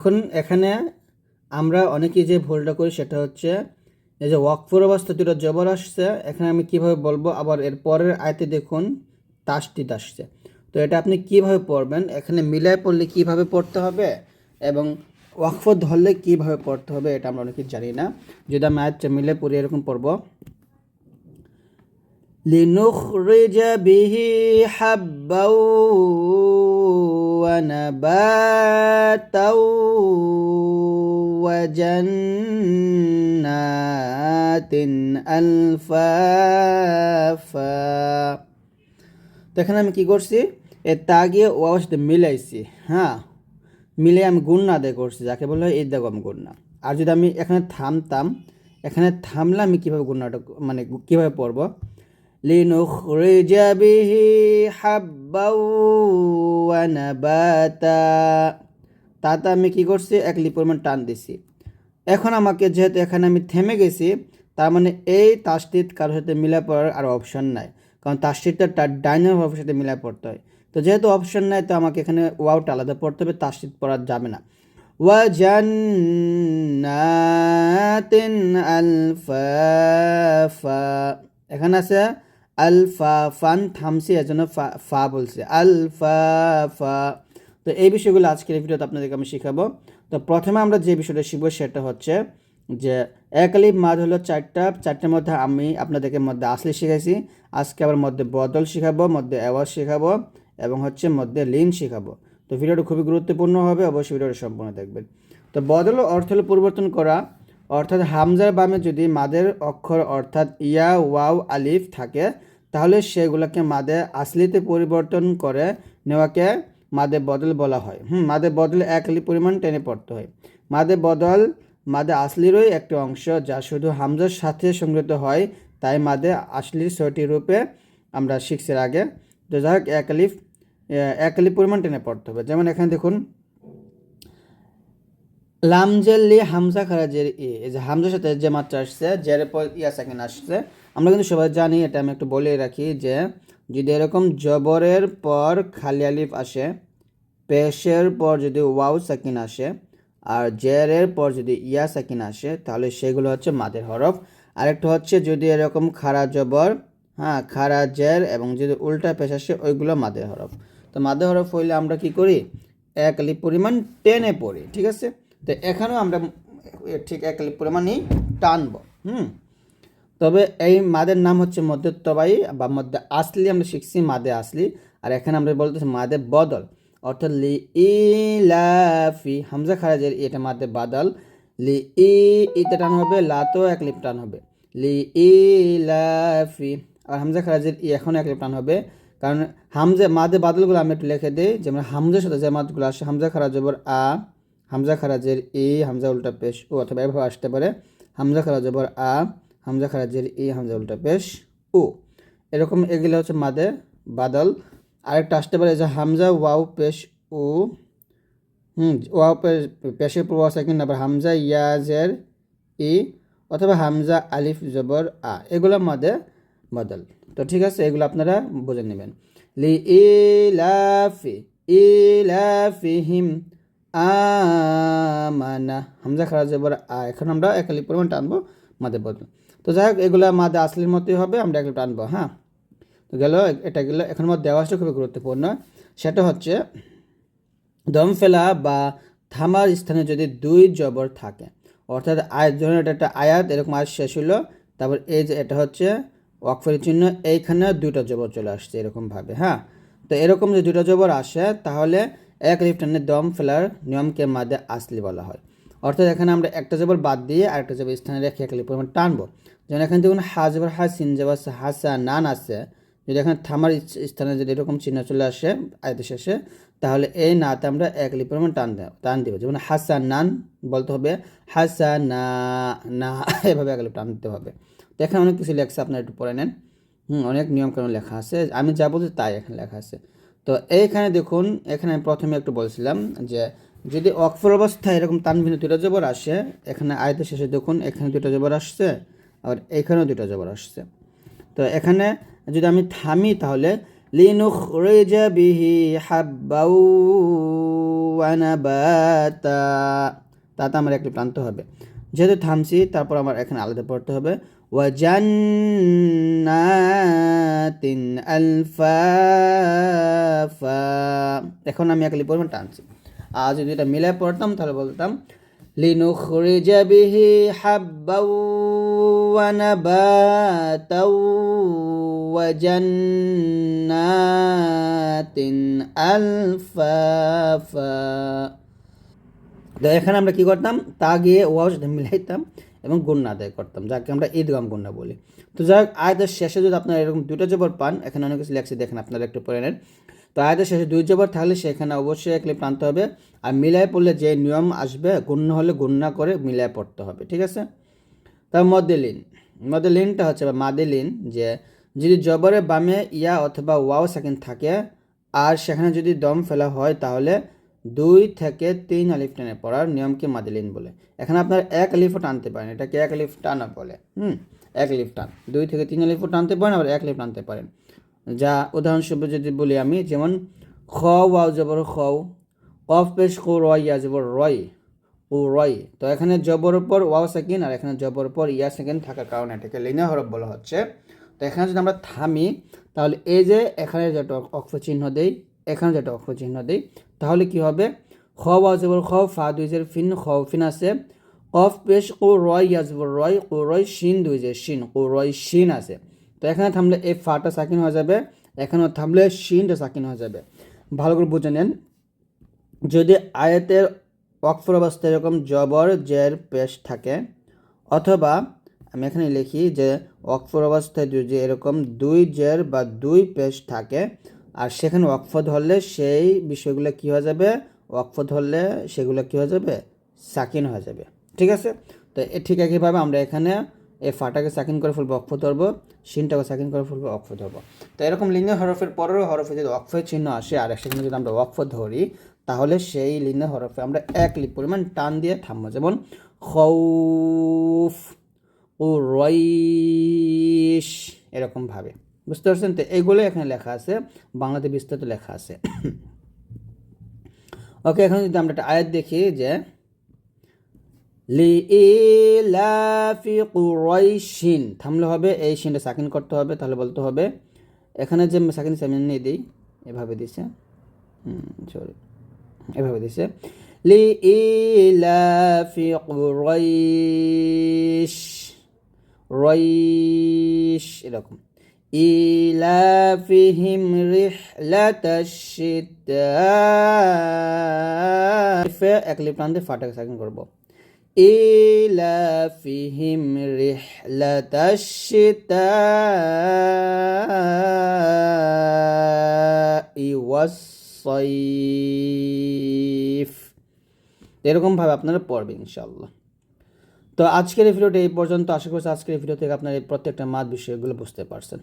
এখন এখানে আমরা অনেকেই যে ভুলটা করি সেটা হচ্ছে এই যে ওয়াকফুর অবস্থা দুটো জবর আসছে। এখানে আমি কীভাবে বলব? আবার এর পরের আয়তে দেখুন তাসটিদ আসছে তো এটা আপনি কীভাবে পড়বেন? এখানে মিলায় পড়লে কীভাবে পড়তে হবে? এবং ওয়াকফ ধরলে কীভাবে পড়তে হবে? এটা আমরা অনেকে জানি না। যদি আমি আয়তটা মিলে পড়ি, এরকম পড়ব। লিনুখরিজা বিহি হাব্বাউ ونباتا وجنات ألفافا তো এখানে আমি কি করছি এ তা গিয়ে ওয়াও সাথে মিলাইছি হ্যাঁ মিলে আমি গুণনা আদায় করছি যাকে বলা হয় ঈদগাম গুণনা আর যদি আমি এখানে থামতাম এখানে থামলে আমি কীভাবে গুণনাটা মানে কীভাবে পড়বো لنخرج به حبا ونباتا তাতে আমি কি করছি এক লি পরিমাণ টান দিছি এখন আমাকে যেহেতু এখানে আমি থেমে গেছি তার মানে এই তাসটিত কারোর সাথে মিলা পড়ার আর অপশন নাই কারণ তাসটিতটা তার ডাইনার ভাবের সাথে মিলা পড়তে হয় তো যেহেতু অপশন নাই তো আমাকে এখানে ওয়াওটা আলাদা পড়তে হবে তাসটিত পড়া যাবে না ওয়াজান্নাতিন আলফাফা এখানে আছে আলফা ফান থামসি এর জন্য ফা ফা বলছে। আলফা ফা। তো এই বিষয়গুলো আজকের এই ভিডিওতে আপনাদেরকে আমি শেখাবো। তো প্রথমে আমরা যে বিষয়টা শিখব সেটা হচ্ছে যে এক আলিফ মাদ হলো চারটা, চারটার মধ্যে আমি আপনাদেরকে মধ্যে আসলে শিখাইছি। আজকে আবার মধ্যে বদল শেখাবো, মধ্যে অ্যাওয়াজ শেখাবো এবং হচ্ছে মধ্যে লিন শেখাবো। তো ভিডিওটা খুবই গুরুত্বপূর্ণ হবে, অবশ্যই ভিডিওটা সম্পূর্ণ দেখবেন। তো বদল অর্থ হলো পরিবর্তন করা। অর্থাৎ হামজার বামে যদি মাদের অক্ষর অর্থাৎ ইয়া, ওয়াও, আলিফ থাকে, তাহলে সেগুলোকে মাদে আসলিতে পরিবর্তন করে নেওয়াকে মাদে বদল বলা হয়। হুম, মাদে বদল এক আলি পরিমাণ টেনে পড়তে হয়। মাদে বদল, মাদে আসলিরই একটি অংশ যা শুধু হামজার সাথে সংগৃহীত হয়, তাই মাদে আসলির ছয়টি রূপে আমরা শিখছি আগে। তো যাই হোক, এক আলিফ এক পরিমাণ টেনে পড়তে হবে। যেমন এখানে দেখুন লামজেল্লি হামজা খারাজের ই এই যে হামজার সাথে যে মাত্রা আসছে, জের পর ইয়া সেকেন্ড আসছে, আমরা কিন্তু সবাই জানি, এটা আমি একটু বলে রাখি, যে যদি এরকম জবরের পর খালি আলিফ আসে, পেশের পর যদি ওয়াও সাকিন আসে, আর জেরের পর যদি ইয়া সাকিন আসে, তাহলে সেগুলো হচ্ছে মাদের হরফ। আরেকটা হচ্ছে যদি এরকম খারা জবর হ্যাঁ খারা জের এবং যদি উল্টা পেশ আসে, ওইগুলো মাদের হরফ। তো মাদের হরফ হইলে আমরা কি করি? এক আলিফ পরিমাণ টেনে পড়ি, ঠিক আছে? তো এখানেও আমরা ঠিক এক পরিমাণই টানব, হুম? তবে এই মাদের নাম হচ্ছে মধ্যত্ববায়ী বা মধ্যে আসলি, আমরা শিখছি মাদে আসলি, আর এখানে আমরা বলতেছি মাদে বদল, অর্থাৎ লি ইলাফি হামজা খারাজের এটা মাদে বাদল, লি ই ইতে টান হবে লাতো এক লিপ টান হবে, লি ইলাফি আর হামজা খারাজের ই এখনও এক লিপ টান হবে, কারণ হামজা, মাদে বাদলগুলো আমি একটু লিখে দিই, যেমন হামজার সাথে যে মাদগুলো আসে, হামজা খারাজ আ হামজা খারাজের ই হামজা উল্টা পেশ, ও অথবা এভাবে আসতে পারে। হামজা খারাজ জবর আ, হামজা খারাজের ই হামজা উল্টা পেশ, ও। এরকম এগুলো হচ্ছে মাদে বাদল। আরেকটা আসতে পারে যে হামজা ওয়াও পেশ, ও। হুম, ওয়াও পেশ পেশের পূর্ব সেকেন্ড আবার হামজা ইয়াজের ই অথবা হামজা আলিফ জবর আ, এগুলো মাদে বাদল। তো ঠিক আছে, এগুলো আপনারা বুঝে নেবেন। লি ইলাফি ইলাফিহিম আমানা হামজা খারাজ জবর আ, এখন আমরা একালি পরিমাণ টানবো মাদে বদল। তো যাই হোক, এগুলো মাদে আসলির মতোই হবে, আমরা এগুলো টানবো হ্যাঁ? তো গেল, এটা গেল, এখন মধ্যে দেওয়াটা খুবই গুরুত্বপূর্ণ। সেটা হচ্ছে, দম ফেলা বা থামার স্থানে যদি দুই জবর থাকে, অর্থাৎ আয়াত, ধরুন এটা একটা আয়াত, এরকম আয়াত শেষ হলো তারপর এই যে এটা হচ্ছে ওয়াকফের চিহ্ন, এইখানে দুইটা জবর চলে আসছে এরকমভাবে হ্যাঁ? তো এরকম যদি দুটো জবর আসে, তাহলে এক লিফটানের দম ফেলার নিয়মকে মাদে আসলি বলা হয়। অর্থাৎ এখানে আমরা একটা জবর বাদ দিয়ে আরেকটা জবর স্থানে রেখে এক লিফ পরিমাণ টানবো। যেমন এখানে দেখুন হা জবর হা সিন জবর হাসা নান আছে, যদি এখানে থামার স্থানে যদি এরকম চিহ্ন চলে আসে আয়তে শেষে, তাহলে এই নাতে আমরা এক লিপ পরিমাণ টান টান দিব। যেমন হাসা নান বলতে হবে হাসা না না, এভাবে এক লিপ টান দিতে হবে। তো এখানে অনেক কিছু লেখছে আপনারা একটু পড়ে নেন। হুম, অনেক নিয়মকানুন লেখা আছে। আমি যা বলছি তাই এখানে লেখা আছে। তো এইখানে দেখুন, এখানে আমি প্রথমে একটু বলছিলাম যে যদি অক্ষর অবস্থায় এরকম তানভিন্ন দুটো জবর আসে, এখানে আয়তের শেষে দেখুন, এখানে দুটো জবর আসছে, আর এখানেও দুটো জবর আসছে। তো এখানে যদি আমি থামি তাহলে বিহি হাব্বাউ তাতে আমার একটি প্রান্ত হবে। যেহেতু থামছি, তারপর আমার এখানে আলাদা পড়তে হবে। ওয়া জান্নাতিন আলফাফা এখন আমি একলি পরিমাণ টানছি। আর যদি এটা মিলে পড়তাম, তাহলে বলতাম, লিনুখরিজ বিহি হাব্বাউ ওয়া জান্নাতিন আলফাফা। তো এখানে আমরা কি করতাম? তা গিয়ে সাথে মিলাইতাম। এবং গুণনা আদায় করতাম, যাকে আমরা ঈদগাম গুণনা বলি। তো যাই হোক, আয়তের শেষে যদি আপনারা এরকম দুটো জবর পান, এখানে অনেক কিছু লেখছে, দেখেন আপনারা একটু পড়ে নেন। তো আয়তের শেষে দুই জবর থাকলে সেখানে অবশ্যই একলি প্রান্ত হবে। আর মিলায় পড়লে যে নিয়ম আসবে গুণ্য হলে গুণনা করে মিলায় পড়তে হবে, ঠিক আছে? তার মধ্যে লিন মধ্যে লিনটা হচ্ছে বা মাদে লিন যে যদি জবরের বামে ইয়া অথবা ওয়াও সেকেন্ড থাকে, আর সেখানে যদি দম ফেলা হয় তাহলে দুই থেকে তিন আলিফ টেনে পড়ার নিয়মকে মাদিলিন বলে। এখানে আপনার এক আলিফও টানতে পারেন, এটাকে এক আলিফ টানা বলে। হুম, এক আলিফ টান। দুই থেকে তিন আলিফও টানতে পারেন, আবার এক আলিফ টানতে পারেন। যা উদাহরণস্বরূপ যদি বলি আমি, যেমন খ ওয়াও, জবর খও, কফ পেশ কো, রয়, ইয়া, জবর রয়, ও রয়। তো এখানে জবর উপর ওয়াও সেকেন্ড, আর এখানে জবর উপর ইয়া সেকেন্ড থাকার কারণে এটাকে লিনা হরফ বলা হচ্ছে। তো এখানে যদি আমরা থামি, তাহলে এই যে এখানে যেটা অক্ষ চিহ্ন দেই এখানে যেটা অক্ষ চিহ্ন দেই, তাহলে কি হবে? খ ওয়াও জবর খ ফা দুই জের ফিন খ ফিন আছে। কফ পেশ কো রয় ইয়া জবর রয় কো রয় শিন দুই জের শিন কো রয় শিন আছে। তো এখানে থামলে এই ফাটা সাকিন হয়ে যাবে, এখানে থামলে শিনটা সাকিন হয়ে যাবে। ভালো করে বুঝে নেন। যদি আয়াতের অক্ষর অবস্থায় এরকম জবর জের পেশ থাকে, অথবা আমি এখানে লিখি যে অক্ষর অবস্থায় যদি এরকম দুই জের বা দুই পেশ থাকে আর সেখানে ওয়াকফ ধরলে সেই বিষয়গুলো কী হয়ে যাবে? ওয়াকফ ধরলে সেগুলো কী হয়ে যাবে? সাকিন হয়ে যাবে। ঠিক আছে? তো এ ঠিক একইভাবে আমরা এখানে এই ফাটাকে সাকিন করে ফেলব অক্ষ ধরবো, সিনটাকে সাকিন করে ফেলব অক্ষ ধরবো। তো এরকম লিঙ্গ হরফের পরেরও হরফে যদি অক্ষের চিহ্ন আসে, আর সেখানে যদি আমরা অক্ষ ধরি, তাহলে সেই লিঙ্গ হরফে আমরা এক লিপ পরিমাণ টান দিয়ে থামবো। যেমন, খৌফ ও রইস এরকমভাবে বুঝতে পারছেন? তো এইগুলো এখানে লেখা আছে, বাংলাতে বিস্তারিত লেখা আছে। ওকে এখন যদি আমরা একটা আয়াত দেখি যে লি ইলাফি কুরাইশিন থামলে হবে, এই শিনটা সাকিন করতে হবে, তাহলে বলতে হবে, এখানে যে সাকিন সামিন নিয়ে দিই, এভাবে দিছে। সরি এভাবে দিছে। লি ইলাফি কুরাইশ রইশ, এরকম। ইলাফিহিম রিহলাতাশ শিতা এক লিপ টান দিয়ে ফাটাকে সাকিন করবো إيلافهم رحلة الشتاء والصيف এরকমভাবে আপনারা পড়বেন ইনশাল্লাহ তো আজকের এই ভিডিওটা এই পর্যন্ত আশা করছি আজকের এই ভিডিও থেকে আপনারা এই প্রত্যেকটা মাত বিষয়গুলো বুঝতে পারছেন